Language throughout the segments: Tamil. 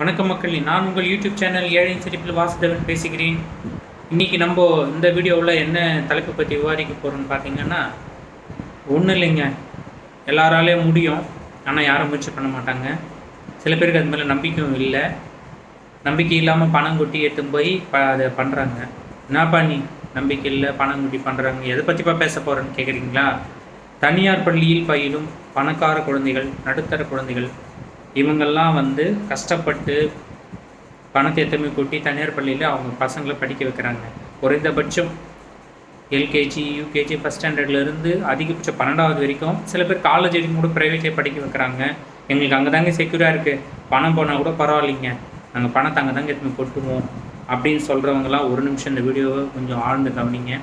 வணக்கம் மக்களே நான் உங்கள் யூடியூப் சேனல் ஏழையின் சிரிப்பில் வாசுதேவன் பேசுகிறேன். இன்றைக்கி நம்ம இந்த வீடியோவில் என்ன தலைப்பு பற்றி விவாதிக்க போகிறோம்னு பார்த்தீங்கன்னா ஒன்றும் இல்லைங்க. எல்லாராலேயும் முடியும் ஆனால் யாரும் முயற்சி பண்ண மாட்டாங்க. சில பேருக்கு அது மேலே நம்பிக்கையும் இல்லை. நம்பிக்கை இல்லாமல் பணம் கொட்டி எடுத்துன்னு போய் ப அதை பண்ணுறாங்க என்னப்பா நீ? நம்பிக்கை இல்லை பணம் கொட்டி பண்ணுறாங்க எதை பற்றிப்பா பேச போகிறேன்னு கேட்குறீங்களா தனியார் பள்ளியில் பயிலும் பணக்கார குழந்தைகள் நடுத்தர குழந்தைகள் இவங்கெல்லாம் வந்து கஷ்டப்பட்டு பணத்தை எத்தனை கொட்டி தனியார் பள்ளியில் அவங்க பசங்களை படிக்க வைக்கிறாங்க. குறைந்தபட்சம் எல்கேஜி யூகேஜி ஃபஸ்ட் ஸ்டாண்டர்ட்லேருந்து அதிகபட்சம் பன்னெண்டாவது வரைக்கும் சில பேர் காலேஜ் வரைக்கும் கூட ப்ரைவேட்லேயே படிக்க வைக்கிறாங்க. எங்களுக்கு அங்கே தாங்க செக்யூராக இருக்குது பணம் போனால் கூட பரவாயில்லைங்க. நாங்கள் பணத்தை அங்கே தாங்க எடுத்துன்னு கொட்டுவோம் அப்படின்னு சொல்கிறவங்களாம் ஒரு நிமிஷம் இந்த வீடியோவை கொஞ்சம் ஆழ்ந்து கவனிங்க.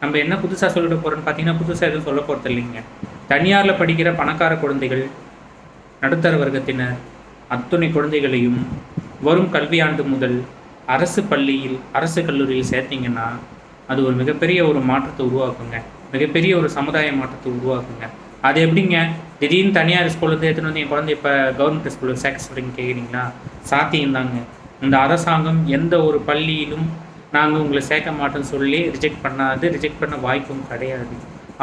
நம்ம என்ன புதுசாக சொல்லிட்டு போகிறோன்னு பார்த்தீங்கன்னா புதுசாக எதுவும் சொல்ல போகிறது இல்லைங்க தனியாரில் படிக்கிற பணக்கார குழந்தைகள் நடுத்தர வர்க்கத்தினர் அத்துணை குழந்தைகளையும் வரும் கல்வியாண்டு முதல் அரசு பள்ளியில் அரசு கல்லூரியில் சேர்த்தீங்கன்னா அது ஒரு மிகப்பெரிய ஒரு மாற்றத்தை உருவாக்குங்க. மிகப்பெரிய ஒரு சமுதாய மாற்றத்தை உருவாக்குங்க. அது எப்படிங்க? திடீர்னு தனியார் ஸ்கூல்லேருந்து எடுத்துகிட்டு வந்து என் குழந்தை இப்போ கவர்மெண்ட் ஸ்கூலில் சேர்க்க சொல்கிறீங்க கேட்குறீங்களா சாத்தியம் தாங்க இந்த அரசாங்கம் எந்த ஒரு பள்ளியிலும் நாங்கள் உங்களை சேர்க்க மாட்டோம்னு சொல்லி ரிஜெக்ட் பண்ணாது ரிஜெக்ட் பண்ண வாய்ப்பும் கிடையாது.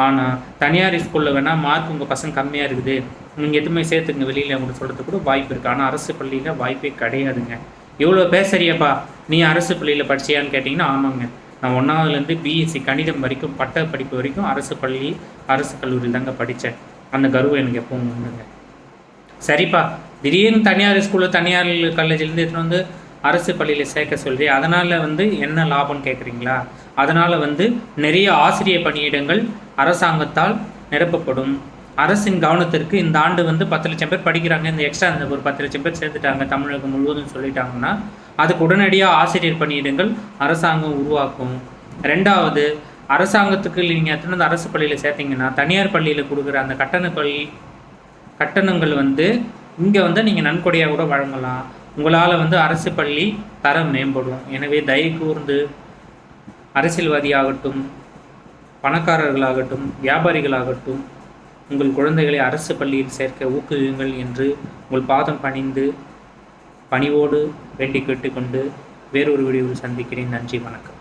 ஆனால் தனியார் ஸ்கூலில் வேணால் மார்க் உங்கள் பசங்க கம்மியாக இருக்குது. நீங்கள் எதுவுமே சேர்த்துங்க வெளியில் அவங்க சொல்கிறது கூட வாய்ப்பு இருக்குது ஆனால் அரசு பள்ளியில் வாய்ப்பே கிடையாதுங்க. இவ்வளோ பேசுறியப்பா? நீ அரசு பள்ளியில் படிச்சியான்னு கேட்டிங்கன்னா ஆமாங்க. நான் ஒன்றாவதுலேருந்து பிஎஸ்சி கணிதம் வரைக்கும் பட்ட படிப்பு வரைக்கும் அரசு பள்ளி அரசு கல்லூரியில் தாங்க படித்தேன் அந்த கர்வம் எனக்கு எப்பவும் உண்டுங்க. சரிப்பா. திடீர்னு தனியார் ஸ்கூலில் தனியார் காலேஜ்லேருந்து எடுத்துகிட்டு வந்து அரசு பள்ளியில் சேர்க்க சொல்லி அதனால் வந்து என்ன லாபம்னு கேட்குறீங்களா அதனால் வந்து நிறைய ஆசிரியர் பணியிடங்கள் அரசாங்கத்தால் நிரப்பப்படும். அரசின் கவனத்திற்கு இந்த ஆண்டு வந்து பத்து லட்சம் பேர் படிக்கிறாங்க. இந்த எக்ஸ்ட்ரா இந்த ஒரு பத்து லட்சம் பேர் சேர்த்துட்டாங்க தமிழகம் முழுவதும் சொல்லிட்டாங்கன்னா அதுக்கு உடனடியாக ஆசிரியர் பணியிடங்கள் அரசாங்கம் உருவாக்கும். ரெண்டாவது அரசாங்கத்துக்கு நீங்கள் எத்தனை வந்து அரசு பள்ளியில் சேர்த்தீங்கன்னா தனியார் பள்ளியில் கொடுக்குற அந்த கட்டண பள்ளி கட்டணங்கள் வந்து இங்கே வந்து நீங்கள் நன்கொடையாக கூட வழங்கலாம். உங்களால் வந்து அரசு பள்ளி தரம் மேம்படும். எனவே தயவு கூர்ந்து அரசியல்வாதியாகட்டும் பணக்காரர்களாகட்டும் வியாபாரிகளாகட்டும் உங்கள் குழந்தைகளை அரசு பள்ளியில் சேர்க்க ஊக்குவியுங்கள் என்று உங்கள் பாதம் பணிந்து பணிவோடு வேண்டி கேட்டுக்கொண்டு வேறொரு வீடியோவில் சந்திக்கிறேன். நன்றி வணக்கம்.